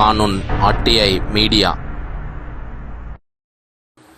Kanoon RTI media.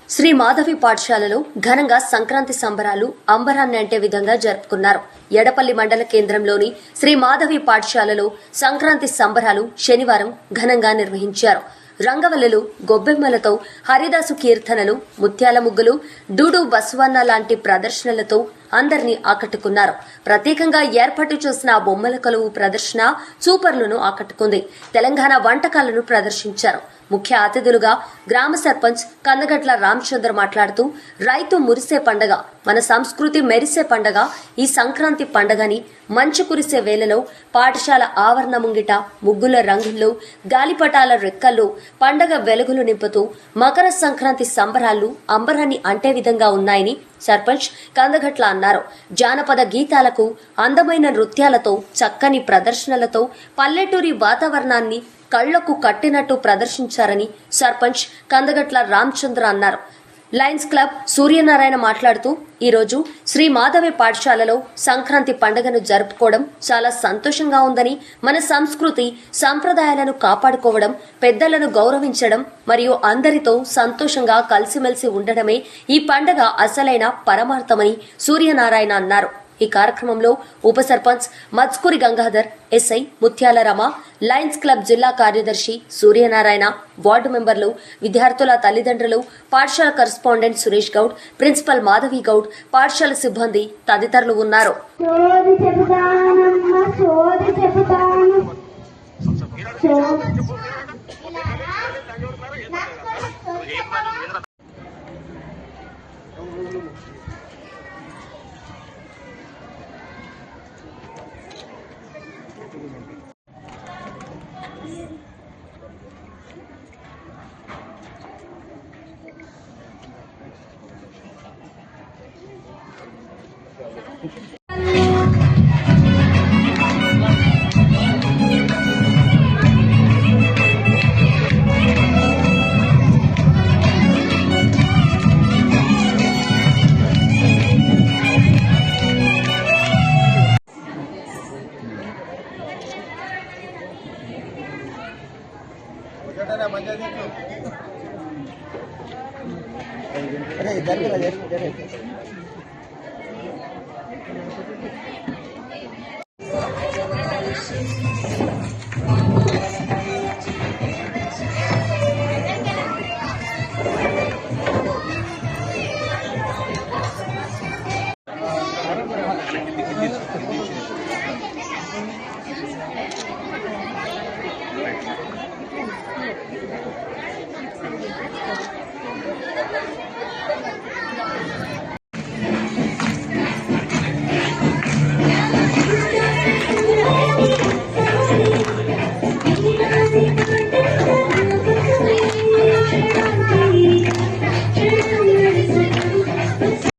Shri Madhavi పాఠశాలలో ఘనంగా సంక్రాంతి సంబరాలు అంబరాన్ని అంటే విధంగా జరుపుకున్నారు. ఎడపల్లి మండల కేంద్రంలోని శ్రీ మాధవి పాఠశాలలో సంక్రాంతి సంబరాలు శనివారం ఘనంగా నిర్వహించారు. రంగవల్లులు గొబ్బెమ్మలతో హరిదాసు కీర్తనలు ముత్యాల ముగ్గులు డూడు బస్వన్న లాంటి ప్రదర్శనలతో అందరినీ ఆకట్టుకున్నారు. ప్రత్యేకంగా ఏర్పాటు చేసిన బొమ్మల కొలువు ప్రదర్శన చూపర్లను ఆకట్టుకుంది. తెలంగాణ వంటకాలను ప్రదర్శించారు. ముఖ్య అతిథులుగా గ్రామ సర్పంచ్ కందగట్ల రామచంద్ర మాట్లాడుతూ రైతు మురిసే పండగ మన సంస్కృతి మెరిసే పండగ ఈ సంక్రాంతి పండగని మంచు కురిసే వేళలో పాఠశాల ఆవరణ ముంగిట ముగ్గుల రంగుల్లో గాలిపటాల రెక్కల్లో పండగ వెలుగులు నింపుతూ మకర సంక్రాంతి సంబరాలు అంబరాన్ని అంటే విధంగా ఉన్నాయని సర్పంచ్ కందగట్ల అన్నారు. జానపద గీతాలకు అందమైన నృత్యాలతో చక్కని ప్రదర్శనలతో పల్లెటూరి వాతావరణాన్ని కళ్ళకు కట్టినట్టు ప్రదర్శించారని సర్పంచ్ కందగట్ల రామచంద్ర అన్నారు. లయన్స్ క్లబ్ సూర్యనారాయణ మాట్లాడుతూ ఈరోజు శ్రీ మాధవి పాఠశాలలో సంక్రాంతి పండుగను జరుపుకోవడం చాలా సంతోషంగా ఉందని మన సంస్కృతి సంప్రదాయాలను కాపాడుకోవడం పెద్దలను గౌరవించడం మరియు అందరితో సంతోషంగా కలిసిమెలిసి ఉండడమే ఈ పండగ అసలైన పరమార్థమని సూర్యనారాయణ అన్నారు. ఈ కార్యక్రమంలో ఉప సర్పంచ్ మత్స్కూరి గంగాధర్ ఎస్ఐ ముత్యాల రమ లయన్స్ క్లబ్ జిల్లా కార్యదర్శి సూర్యనారాయణ వార్డు మెంబర్లు విద్యార్థుల తల్లిదండ్రులు పాఠశాల కరస్పాండెంట్ సురేష్ గౌడ్ ప్రిన్సిపల్ మాధవి గౌడ్ పాఠశాల సిబ్బంది తదితరులు ఉన్నారు. సోది చెబుతానమ్మ సోది చెబుతాను సో-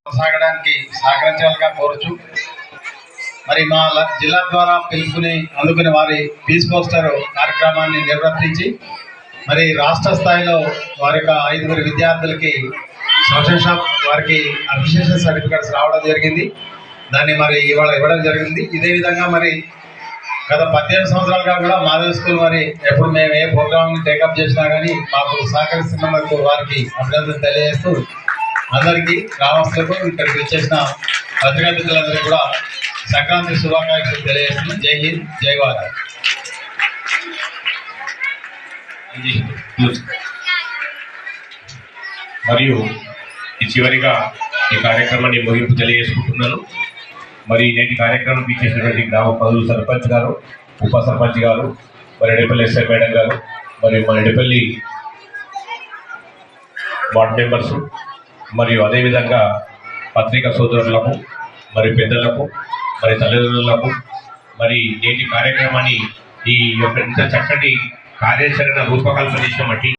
కొనసాగడానికి సహకరించాలిగా కోరుచు మరి మా జిల్లా ద్వారా పిలుపుని అందుకుని వారి పీస్ పోస్టర్ కార్యక్రమాన్ని నిర్వర్తించి మరి రాష్ట్ర స్థాయిలో వారి యొక్క ఐదుగురు విద్యార్థులకి సోషల్ షాప్ వారికి అప్రిషియేషన్ సర్టిఫికేట్స్ రావడం జరిగింది. దాన్ని మరి ఇవాళ ఇవ్వడం జరిగింది. ఇదే విధంగా మరి గత పద్దెనిమిది సంవత్సరాలుగా కూడా మాధవ స్కూల్ మరి ఎప్పుడు మేము ఏ ప్రోగ్రామ్ని టేకప్ చేసినా కానీ మాకు సహకరిస్తున్నందుకు వారికి అభినందన తెలియజేస్తూ అందరికీ గ్రామస్తులకు ఇక్కడికి వచ్చేసిన పత్రికా కూడా సంక్రాంతి శుభాకాంక్షలు తెలియజేస్తున్నాం. జై హింద్ జై భారత్. మరియు ఈ చివరిగా ఈ కార్యక్రమాన్ని ముగింపు తెలియజేసుకుంటున్నాను. మరి నేటి కార్యక్రమం ఇచ్చేసినటువంటి గ్రామ పదవులు సర్పంచ్ గారు ఉప సర్పంచ్ గారు మరి ఎడపల్లి ఎస్ఐ మేడం గారు మరియు మన ఎడపల్లి వార్డ్ మెంబర్స్ మరియు అదేవిధంగా పత్రికా సోదరులకు మరియు పెద్దలకు మరి తల్లిదండ్రులకు మరి నేటి కార్యక్రమాన్ని ఈ యొక్క ఇంత చక్కటి కార్యాచరణ రూపకల్పన చేసినటువంటి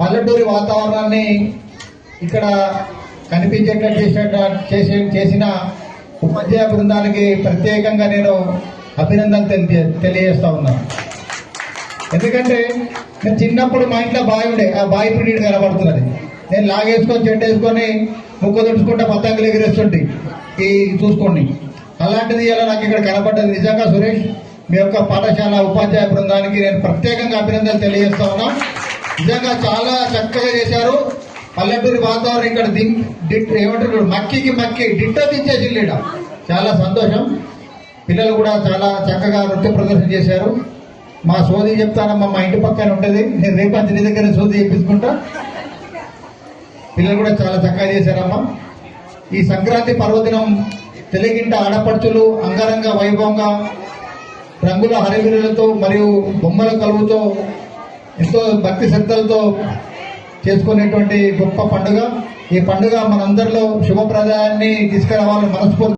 పల్లెటూరి వాతావరణాన్ని ఇక్కడ కనిపించేటట్టు చేసేట చేసిన ఉపాధ్యాయ బృందానికి ప్రత్యేకంగా నేను అభినందన తెలియజేస్తా ఉన్నాను ఎందుకంటే నేను చిన్నప్పుడు మా ఇంట్లో బావి ఉండే ఆ బావి ఇప్పుడు కనబడుతున్నది. నేను లాగేసుకొని చెట్టు వేసుకొని ముక్కు తుడుచుకుంటా పతంగులు ఎగిరేస్తుంటే ఈ చూసుకోండి. అలాంటిది ఇలా నాకు ఇక్కడ కనబడ్డది నిజంగా సురేష్ మీ యొక్క పాఠశాల ఉపాధ్యాయ బృందానికి నేను ప్రత్యేకంగా అభినందనలు తెలియజేస్తా ఉన్నా. నిజంగా చాలా చక్కగా చేశారు. పల్లెటూరి వాతావరణం ఇక్కడ దిం ఏమంటారు మక్కికి మక్కి డిట్టో దించేసి లేడ చాలా సంతోషం. పిల్లలు కూడా చాలా చక్కగా నృత్య ప్రదర్శన చేశారు. మా సోది చెప్తానమ్మా మా ఇంటి పక్కన ఉంటుంది. నేను రేపంతి నీ దగ్గర సోది చేపించుకుంటా. పిల్లలు కూడా చాలా చక్కగా చేశారమ్మా. ఈ సంక్రాంతి పర్వదినం తెలుగింట ఆడపడుచులు అంగరంగ వైభవంగా రంగుల హరివిరులతో మరియు బొమ్మల కలువుతో ఎంతో భక్తి శ్రద్ధలతో చేసుకునేటువంటి గొప్ప పండుగ. ఈ పండుగ మనందరిలో శుభప్రదాయాన్ని తీసుకురావాలని మనస్ఫూర్తి